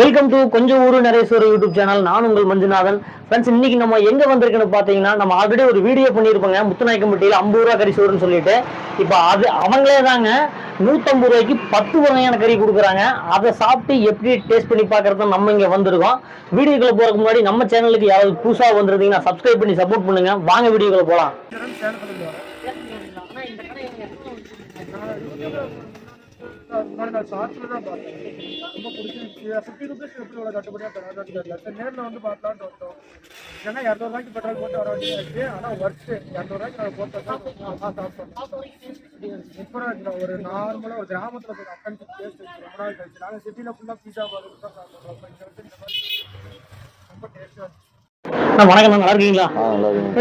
Welcome to கொஞ்சம் ஊரு நரேஸ்வர YouTube channel நான் உங்கள் மஞ்சுநாதன். ஃப்ரெண்ட்ஸ் இன்னைக்கு நம்ம எங்க வந்திருக்குன்னு பாத்தீங்கன்னா நம்ம ஆல்ரெடி ஒரு வீடியோ பண்ணியிருப்பாங்க. முத்துநாயக்கம்பட்டியில் ஐம்பது ரூபா கறி சோறுன்னு சொல்லிட்டு. இப்போ அது அவங்களே தாங்க நூற்றம்பது ரூபாய்க்கு பத்து வகையான கறி கொடுக்குறாங்க. அதை சாப்பிட்டு எப்படி டேஸ்ட் பண்ணி பார்க்கறது நம்ம இங்கே வந்திருக்கோம். வீடியோக்குள்ள போறதுக்கு முன்னாடி நம்ம சேனலுக்கு யாராவது புதுசாக வந்துருந்தீங்கன்னா சப்ஸ்கிரைப் பண்ணி சப்போர்ட் பண்ணுங்க. வாங்க வீடியோக்குள்ள போகலாம் முன்னாடி நான் ஷார்ட்ஸ்ல தான் பார்த்தேன். ரொம்ப பிடிச்சிருந்துச்சு. ஃபிஃப்டி ருபீஸ் எப்படி இவ்வளோ கட்டுப்படியாக தராது தெரியல. சரி நேரில் வந்து பார்க்கலான்னு வந்தோம் ஏன்னா இரநூறுவாய்க்கு பெட்ரோல் போட்டு வர வேண்டியது ஆனால் ஒர்த்து இரநூறுவாய்க்கு நாங்கள் போட்டு நல்லா சாப்பிட்டோம் ஒரு நார்மலாக ஒரு கிராமத்தில் போய் அக்கன்ஸ் டேஸ்ட் ரொம்ப நாள் கழிச்சு. நாங்கள் சிட்டியில் ஃபுல்லாக பீஸா பார்த்து தான் சாப்பிட்றோம். இங்கே ரொம்ப டேஸ்ட்டாக இருந்துச்சு. வணக்கம் நல்லா இருக்கீங்களா?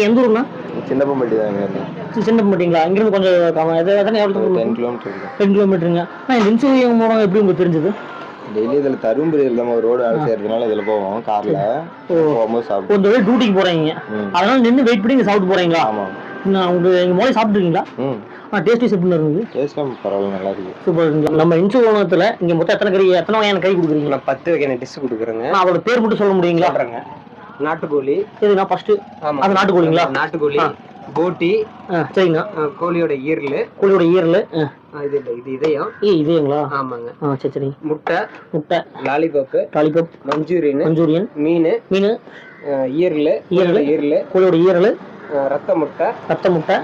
எந்த ஊருண்ணா? சின்னப்பம்பட்டி தான் இங்கே சி- சின்ன மாட்டீங்களா இங்கிருந்து கொஞ்சம் எது- எத்தனை எவ்வளோ டென் கிலோமீட்டர் டென் கிலோமீட்டருங்க நான் இன்சூரியன் மூலம் எப்படி உங்களுக்கு தெரிஞ்சது? டெய்லி இதில் தருமபுரி இல்லாமல் ரோடு வேலை செய்யறதுனால இதில் போவோம் காரில். போகும்போது ஒரு தடவை டியூட்டிக்கு போறீங்க. அதனால நின்று வெயிட் பண்ணி சாப்பிட்டு போறீங்களா? ஆமாம் நான் உங்க எங்க மொழி சாப்பிட்டுருக்கீங்களா? ஆ டேஸ்டி எப்படி இருந்தது? டேஸ்ட்லாம் பரவாயில்ல நல்லா இருக்கு. சூப்பர் நம்ம இன்சூரியத்தில் இங்க மொத்தம் எத்தனை கறி எத்தனை வகையான கறி கொடுக்குறீங்க? நான் பத்து வகையான டிஷ் கொடுக்குறேங்க. அதோட பேர் மட்டும் சொல்ல முடியுங்களா? நாட்டுக்கோழி. இது நான் ஃபர்ஸ்ட் அது நாட்டுக்கோழிங்களா? நாட்டுக்கோழி. சரிங்கண்ணா. ஆ, கோழியோட ஈரல். கோழியோட ஈரல் இது இது இதயம். ஏ இதுங்களா ஆமாங்க. ஆ சரி சரிங்க முட்டை. முட்டை. லாலிபாப்பு. லாலிபப். மஞ்சூரியன். மஞ்சூரியன். மீன். மீன். ஈரல். ஈரலு. ஈரல். கோழியோட ஈரல். ரத்த முட்டை. ரத்த முட்டை.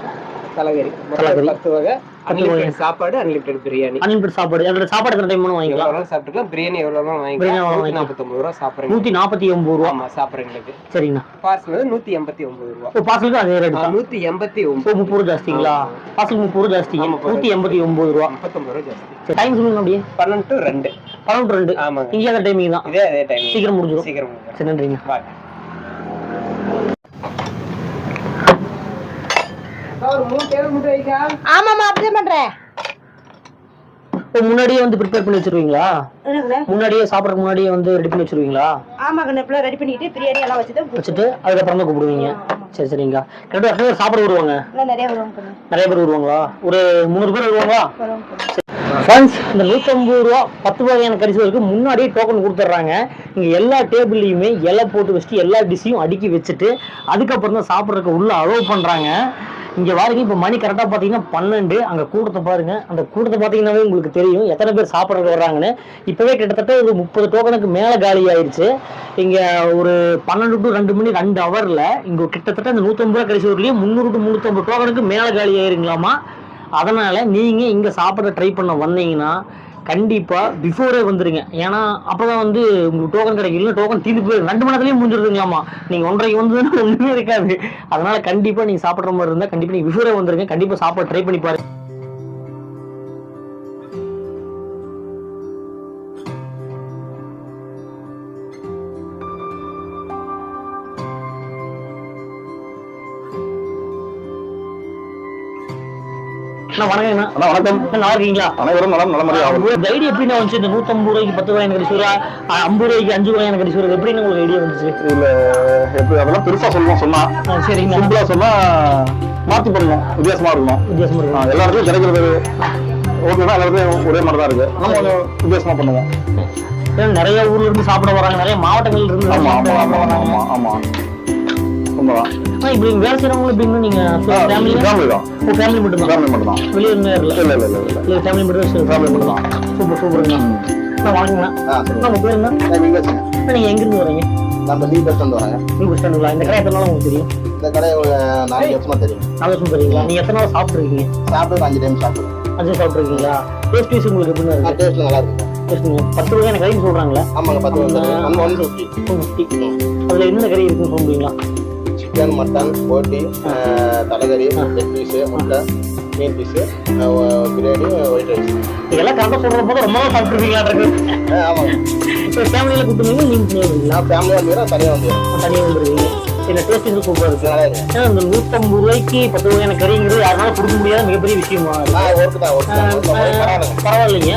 பத்து வகை. அன்லிமிட்டட் சாப்பாடு அன்லிமிட்டட் பிரியாணி. அன்லிமிட்டட் சாப்பாடு. அதோட சாப்பாடு எத்தனை டைம் எவ்வளோ வாங்கிக்கலாம் சாப்பிட்டுக்கலாம். பிரியாணி எவ்வளோ வாங்கிக்கலாம். நூற்றி நாற்பத்தொம்பது ரூபா சாப்பிட்றீங்க. நூத்தி நாற்பத்தி ஒன்பது ரூபா. ஆமா சாப்பிட்றீங்களுக்கு. சரிங்கண்ணா. பார்சல் வந்து நூற்றி எண்பத்தி ஒம்பது ரூபா. பார்சலுக்கு அதே ரேட் நூற்றி எண்பத்தி ஓ ஒம்பது முப்பது ரூபா ஜாஸ்திங்களா? பார்சல் முப்பது ரூபா ஜாஸ்தி. நூத்தி எண்பத்தி ஒன்பது ரூபா. முப்பத்தொம்பது ரூபா ஜாஸ்தி. டைம் சொல்லுங்க அப்படியே. பன்னெண்டு ரெண்டு. பன்னெண்டு ரெண்டு. ஆமாங்க. இங்கே அந்த டைமிங் தான். இதே அதே டைம் சீக்கிரம் முடிஞ்சிடும் சீக்கிரம் முடிஞ்சிடும். சரி நன்றிங்க. பாய். அப்படியே பண்றேன். முன்னாடியே வந்து ப்ரிப்பேர் பண்ணி வச்சிருவீங்களா? முன்னாடியே சாப்பிட்றதுக்கு முன்னாடியே வந்து ரெடி பண்ணி வச்சிருவீங்களா? ஆமாங்கண்ணே இப்பெல்லாம் ரெடி பண்ணிட்டு பிரியாணி எல்லாம் வச்சுட்டு வச்சுட்டு அதுக்கப்புறம் தான் கூப்பிடுவீங்க சரி கரெக்டாக பேர் சாப்பிட வருவாங்க. நிறைய பேர் வருவாங்களா? ஒரு முந்நூறு பேர் வருவாங்களா? வருவாங்க கண்ணு ஃப்ரெண்ட்ஸ் இந்த நூற்றம்பது ரூபா பத்து வகையான கரிசலுக்கு முன்னாடியே டோக்கன் கொடுத்துட்றாங்க. இங்கே எல்லா டேபிள்லையுமே இலை போட்டு வச்சுட்டு எல்லா டிஷ்ஷையும் அடுக்கி வச்சுட்டு அதுக்கப்புறம் தான் சாப்பிட்றதுக்கு உள்ள அலோவ் பண்ணுறாங்க இங்கே பாருங்க இப்போ மணி கரெக்டாக பார்த்தீங்கன்னா பன்னெண்டு அங்கே கூட்டத்தை பாருங்க. அந்த கூட்டத்தை பார்த்தீங்கன்னாவே உங்களுக்கு தெரியும். எத்தனை பேர் சாப்பிட்றது வர்றாங்கன்னு. இப்போவே கிட்டத்தட்ட ஒரு முப்பது டோக்கனுக்கு மேலே காலி ஆயிடுச்சு இங்கே ஒரு பன்னெண்டு டு ரெண்டு மணி ரெண்டு ஹவரில் இங்கே கிட்டத்தட்ட இந்த நூற்றம்பது ரூபா கரிசூர்லேயே முந்நூறு டு முந்நூற்றம்பது டோக்கனுக்கு மேலே காலி ஆயிருங்களாமா? அதனால நீங்க இங்க சாப்பிட ட்ரை பண்ண வந்தீங்கன்னா கண்டிப்பா பிஃபோரே வந்துருங்க. ஏன்னா அப்பதான் வந்து உங்களுக்கு டோக்கன் கிடைக்கும் இல்லை டோக்கன் தீர்ந்து போயிடும். ரெண்டு மணி நேரத்துலயே முடிஞ்சிருதுங்களாமா? நீங்க ஒன்றரைக்கு வந்ததுன்னா ஒன்றுமே இருக்காது. அதனால கண்டிப்பா நீங்க சாப்பிட்ற மாதிரி இருந்தால் கண்டிப்பா நீங்க பிஃபோரே வந்துருங்க. கண்டிப்பா சாப்பாடு ட்ரை பண்ணி பாருங்க. வணக்கங்கண்ணா அண்ணா. வணக்கம். நல்லா இருக்கீங்களா? அனைவரும் நலம் நலமறை ஆகும் ஐடியா எப்படிண்ணா வந்துச்சு? இந்த நூத்தம்பது ரூபாய்க்கு பத்து ரூபாய் எனக்கு சூறா ஐம்பது ரூபாய்க்கு அஞ்சு ரூபாய் எனக்கு சூறா எப்படின்னு உங்களுக்கு ஐடியா வந்துச்சு? இதுல எப்படி அதெல்லாம் பெருசா சொல்லணும் சொன்னா. ஆ, சரிங்கண்ணா. சிம்பிளா சொன்னா மாத்தி பண்ணணும் வித்தியாசமா இருக்கணும் வித்தியாசமா ஆ, இருக்கும்? எல்லா இடத்துலயும் கிடைக்கிறது ஓகேனா எல்லா இடத்துலயும் ஒரே மாதிரி தான் இருக்கு. நம்ம கொஞ்சம் வித்தியாசமா பண்ணுவோம். நிறைய ஊர்ல இருந்து சாப்பிட வராங்க. நிறைய மாவட்டங்கள்ல இருந்து ஆமா ஆமா ஆமா ஆமா. உண்மைதான் இப்படி வேலை செய்யறவங்களும் எப்படின்னு நீங்க ஃபேமிலி ஃபேமிலி தான்? ஃபேமிலி மட்டும் தான் ஃபேமிலி மட்டும் தான் வெளியே இருந்து இல்ல இல்ல இல்ல இல்ல இல்ல. இல்ல ஃபேமிலி மட்டும் தான் ஃபேமிலி மட்டும் தான் சூப்பர் சூப்பருங்க நான் வாங்கினா பேர் என்ன? நீங்க வச்சுங்க. அண்ணா, நீங்க எங்க இருந்து வரீங்க? நம்ம லீவ் பஸ் ஸ்டாண்ட் வரேன் பஸ் ஸ்டாண்டுங்களா இந்த கடை எத்தனை நாள் உங்களுக்கு தெரியும்? இந்த கடை நாலு வருஷமா தெரியும். நாலு வருஷம் தெரியுங்களா? நீங்க எத்தனை நாள் சாப்பிட்டுருக்கீங்க? சாப்பிட்டு அஞ்சு டைம் சாப்பிடுவேன் அஞ்சு சாப்பிட்டுருக்கீங்களா? டேஸ்ட் உங்களுக்கு எப்படி இருக்கு? நல்லா இருக்கு. பத்து வகையான கறின்னு சொல்றாங்களே? ஆமாங்க பத்து வருஷம் ஒன் ஃபிஃப்டி அதுல என்னென்ன கறி இருக்குன்னு சொல்ல முடியுங்களா? சிக்கன் மட்டன் போட்டி தலைகறி லெக் பீஸு முட்டை மீன் பீஸு பிரியாணி ஒயிட் ரைஸ் இதெல்லாம் கரெக்டாக சொல்ற போது ரொம்ப நாள் சாப்பிட்டுருக்கீங்களா இருக்கு. ஆமாங்க இப்போ ஃபேமிலியில் கூப்பிட்டுருந்தீங்க நீங்கள் நான் ஃபேமிலியாக வந்துக்கிறேன் தனியாக வந்துக்கிறேன் தனியாக வந்துருக்கீங்க இந்த டேஸ்ட் வந்து சூப்பராக இருக்கு நல்லா இருக்கு. ஏன்னா இந்த நூற்றம்பது ரூபாய்க்கு பத்து வகையான கறிங்கிறது யாருனாலும் கொடுக்க முடியாத மிகப்பெரிய விஷயமா பரவாயில்லைங்க.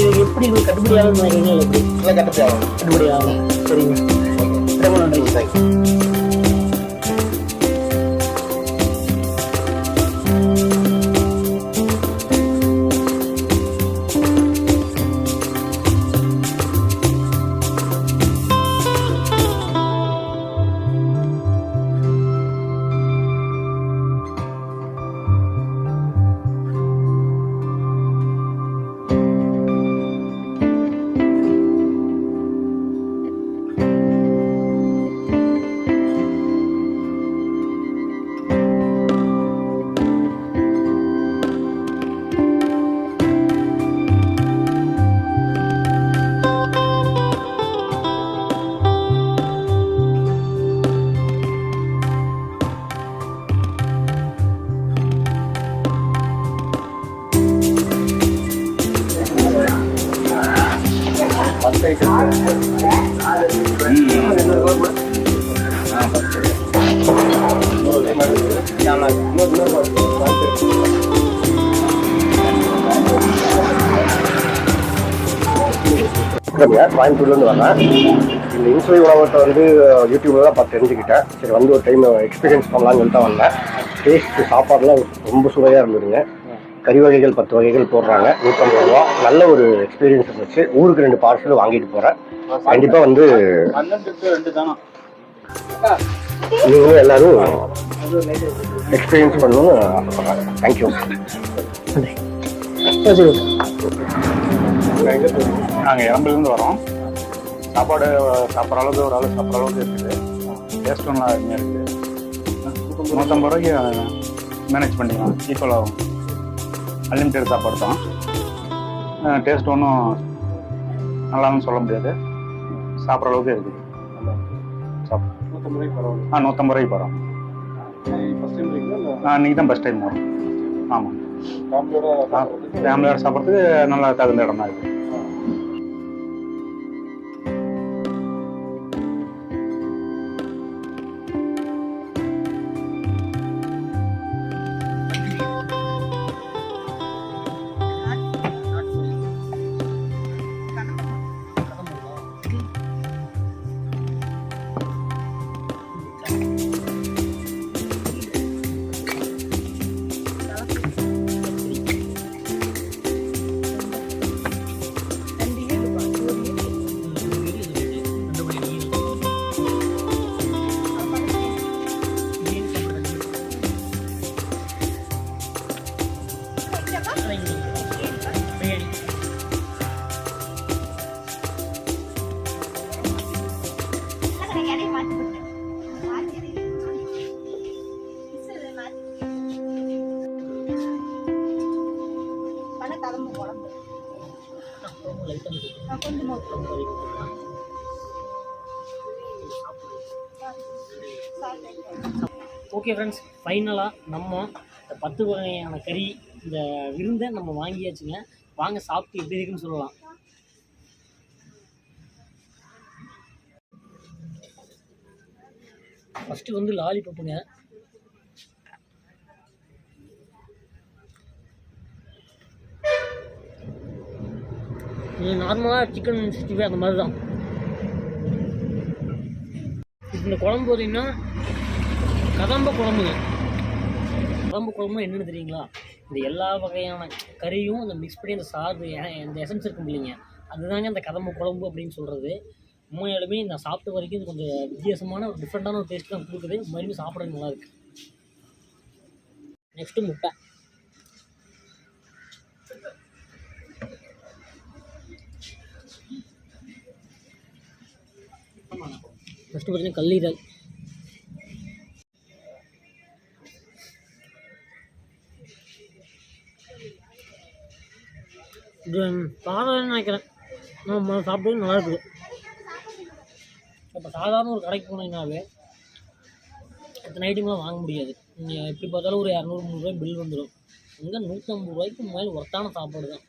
இது எப்படி கட்டுப்படி ஆகுதுன்னு நினைக்கிறீங்க எப்படி கட்டுப்படி ஆகும். கட்டுப்படி ஆகும். சரிங்க. கோயம்புத்தூர்லேருந்து வரேன் இந்த இன்சுவை உணவகத்தை வந்து யூடியூப்ல தான் பார்த்து தெரிஞ்சுக்கிட்டேன். சரி வந்து ஒரு டைம் எக்ஸ்பீரியன்ஸ் பண்ணலாம்னு சொல்லிட்டு வந்தேன். டேஸ்ட் சாப்பாடுலாம் ரொம்ப சுவையாக இருந்ததுங்க. கறி வகைகள் பத்து வகைகள் போடுறாங்க. நூற்றம்பது ரூபா. நல்ல ஒரு எக்ஸ்பீரியன்ஸ் இருந்துச்சு. ஊருக்கு ரெண்டு பார்சல் வாங்கிட்டு போகிறேன் கண்டிப்பாக வந்து நீங்களும் எல்லாரும் எக்ஸ்பீரியன்ஸ் பண்ணணும்னு ஆசைப்படுறேன். தேங்க்யூ நாங்கள் இறம்புலேருந்து வரோம். சாப்பாடு சாப்பிட்ற அளவுக்கு ஒரு அளவு சாப்பிட்ற அளவுக்கு இருக்குது. டேஸ்ட் அருமையாக இருக்குது நூற்றம்பது ரூபாய்க்கு மேனேஜ் பண்ணிக்கலாம். ஈக்குவல் ஆகும் அன்லிமிட்டெட் சாப்பாடு தான். டேஸ்ட் ஒன்றும் நல்லான்னு சொல்ல முடியாது. சாப்பிட்ற அளவுக்கு இருக்குது ஆ நூற்றம்பது ரூபாய்க்கு போகிறோம் ஆ இன்றைக்கி தான் ஃபஸ்ட் டைம் வரோம். ஆமாம் ஃபேமிலியோட சாப்பிட்றதுக்கு நல்லா தகுந்த இடமா இருக்குது குழம்பு கொஞ்சம் ஓகே ஃப்ரெண்ட்ஸ் ஃபைனலாக நம்ம இந்த பத்து வகையான கறி இந்த விருந்தை நம்ம வாங்கியாச்சுங்க. வாங்க சாப்பிட்டு எப்படி இருக்குன்னு சொல்லலாம். ஃபஸ்ட்டு வந்து லாலிபப்புங்க இது நார்மலாக சிக்கன் சிக்ஸ்டி ஃபைவ் அந்த மாதிரி தான் இப்போ இந்த குழம்பு பார்த்தீங்கன்னா கதம்ப குழம்புங்க. கதம்ப குழம்பு என்னென்னு தெரியுங்களா? இந்த எல்லா வகையான கறியும் அந்த மிக்ஸ் பண்ணி அந்த சாறு இந்த எசன்ஸ் இருக்கும் இல்லைங்க. அதுதாங்க அந்த கதம்ப குழம்பு அப்படின்னு சொல்கிறது உண்மையாலுமே நான் சாப்பிட்ட வரைக்கும் இது கொஞ்சம் வித்தியாசமான ஒரு டிஃப்ரெண்ட்டான ஒரு டேஸ்ட் தான் கொடுக்குது. மறுபடியும் சாப்பிட நல்லாயிருக்கு நெக்ஸ்ட்டு முட்டை. ஃபஸ்ட்டு பார்த்தீங்கன்னா கல்லீரல். இது சாதாரண நினைக்கிறேன். நம்ம சாப்பிட்டு நல்லா இருக்குது. இப்போ சாதாரண ஒரு கடைக்கு போனீங்கன்னாவே அத்தனை ஐட்டம்லாம் வாங்க முடியாது. நீங்கள் எப்படி பார்த்தாலும் ஒரு இரநூறு முந்நூறுரூவா பில் வந்துடும் இங்கே நூற்றம்பது ரூபாய்க்கு மேலே ஒர்த்தான சாப்பாடு தான்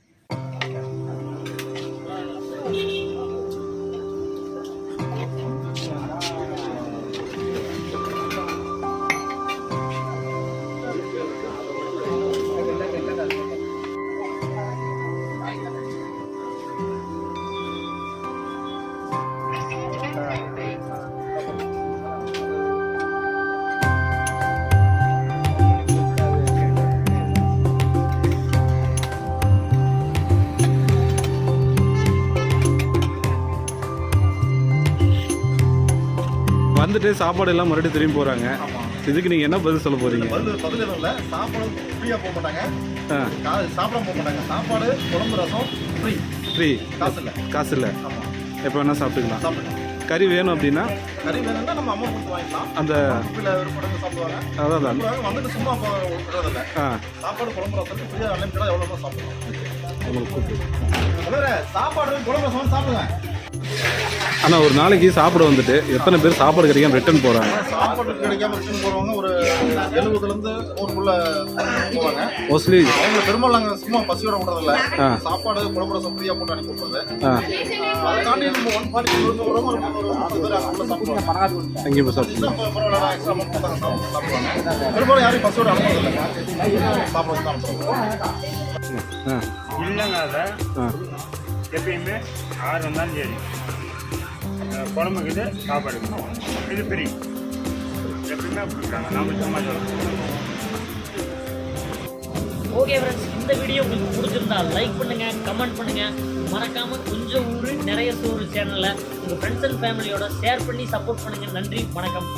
வந்துட்டு சாப்பாடு எல்லாம் மறுபடியும் திரும்பி போகிறாங்க இதுக்கு நீங்கள் என்ன பதில் சொல்ல போகிறீங்க பதில் பதில் எதுவும் இல்லை சாப்பாடு ஃப்ரீயாக போக மாட்டாங்க. சாப்பிட போக மாட்டாங்க. சாப்பாடு குழம்பு ரசம் ஃப்ரீ ஃப்ரீ காசு இல்லை. காசு இல்லை. எப்போ வேணால் சாப்பிட்டுக்கலாம். கறி வேணும் அப்படின்னா? கறி வேணும்னா நம்ம அமௌண்ட் கொடுத்து வாங்கிக்கலாம். அந்த அதான் வந்துட்டு சும்மா விடுறதில்ல. சாப்பாடு குழம்பு ரசம் ஃப்ரீயாக அன்லிமிட்டடாக எவ்வளோ சாப்பிடலாம். உங்களுக்கு கூப்பிட்டு சாப்பாடு குழம்பு ரசம் சாப்பிடுங்க. ஆனா ஒரு நாளைக்கு சாப்பிட வந்துட்டு எத்தனை பேர் சாப்பாடு கிடைக்காம ரிட்டர்ன் போறாங்க? சாப்பாடு கிடைக்காம ரிட்டர்ன் போறவங்க ஒரு எழுபதுல இருந்து நூறுக்குள்ள போவாங்க. மோஸ்ட்லி அவங்க பெரும்பாலும் நாங்க சும்மா பசியோட விடுறதில்ல. சாப்பாடு குழம்புல ஃப்ரீயா போட்டு அனுப்பி விடுறது அதை தாண்டி நம்ம ஒன் ஃபார்ட்டி ஒரு முப்பது பேர் அங்க சாப்பிடுவாங்க. எக்ஸ்ட்ரா சாப்பிடுவாங்க. பெரும்பாலும் யாரையும் பசியோட அனுப்புறதில்ல. சாப்பிட வச்சு தான் இல்லைங்க அதை. எப்பயுமே ஆறு வந்தாலும் சரி. குழம்புக்கிட்ட குழம்புக்குது சாப்பாடு இது ஃப்ரீ எப்படின்னா கொடுக்குறாங்க. நம்ம சும்மா சொல்லணும். ஓகே ஃப்ரெண்ட்ஸ் இந்த வீடியோ உங்களுக்கு பிடிச்சிருந்தா லைக் பண்ணுங்க கமெண்ட் பண்ணுங்க. மறக்காம கொஞ்சம் ஊர் நிறைய சோறு சேனலை உங்கள் ஃப்ரெண்ட்ஸ் அண்ட் ஃபேமிலியோட ஷேர் பண்ணி சப்போர்ட் பண்ணுங்க. நன்றி வணக்கம்.